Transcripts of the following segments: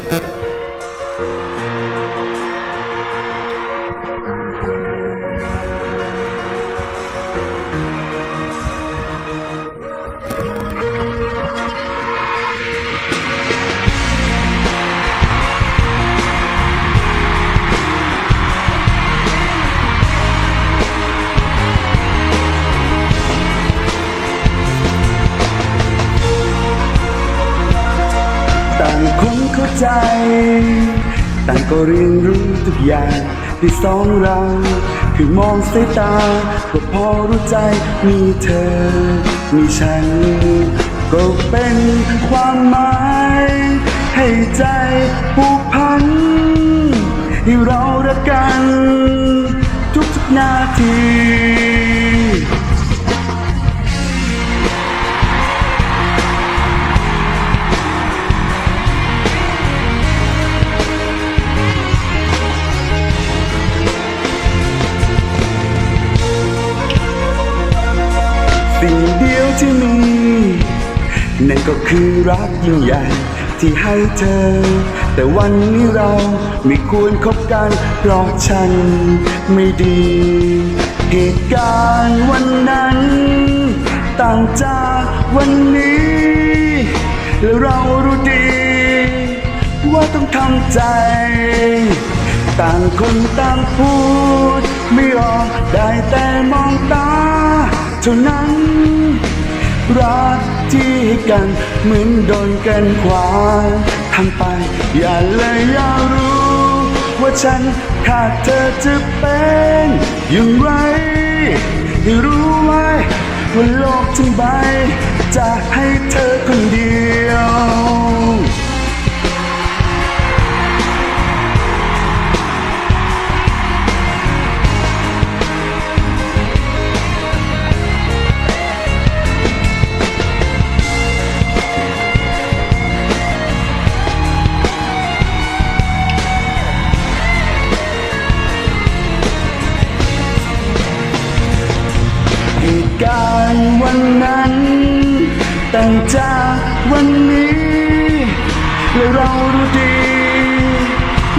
Tàn ใจ ต่างก็เรียนรู้ทุกอย่างที่สองเรา คือมองสายตา ก็พอรู้ใจมีเธอ มีฉัน ก็เป็นความหมาย ให้ใจผูกพัน ให้เรารักกัน ทุกๆนาที ที่มี นั่นก็คือรักยิ่งใหญ่ที่ให้เธอ แต่วันนี้เราไม่ควรคบกันเพราะฉันไม่ดี เหตุการณ์วันนั้น ต่างจากวันนี้ และเรารู้ดี ว่าต้องทำใจ ต่างคนต่างพูด ไม่ออกได้แต่มองตา เท่านั้น รักที่ให้กันเหมือนโดนกันขวาทำไปอย่าเลยอย่ารู้ ว่าฉันขาดเธอจะเป็นอย่างไรให้รู้ไว้ว่าโลกทั้งใบจะให้เธอคนเดียว การวันนั้นต่างจากวันนี้ และเรารู้ดี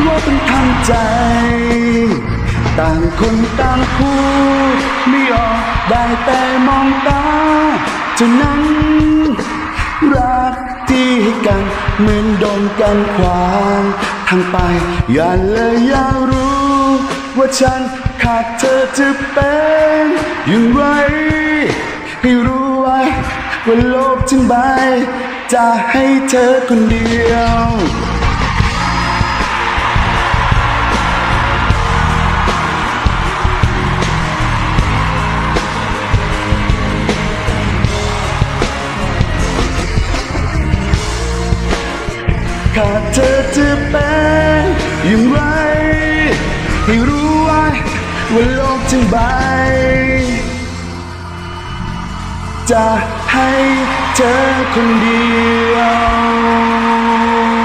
ว่าต้องทำใจ ต่างคนต่างพูด ไม่ออกได้แต่มองตาเท่านั้น รักที่ให้กันเหมือนโดนกันขวางทางไป อย่าเลยอย่ารู้ ว่าฉันขาดเธอจะเป็นอย่างไร ให้รู้ไว้ว่าโลกทั้งใบ จะให้เธอคนเดียว ขาดเธอจะเป็นอย่างไร ให้รู้ไว้ว่าโลกทั้งใบ จะให้เธอคนเดียว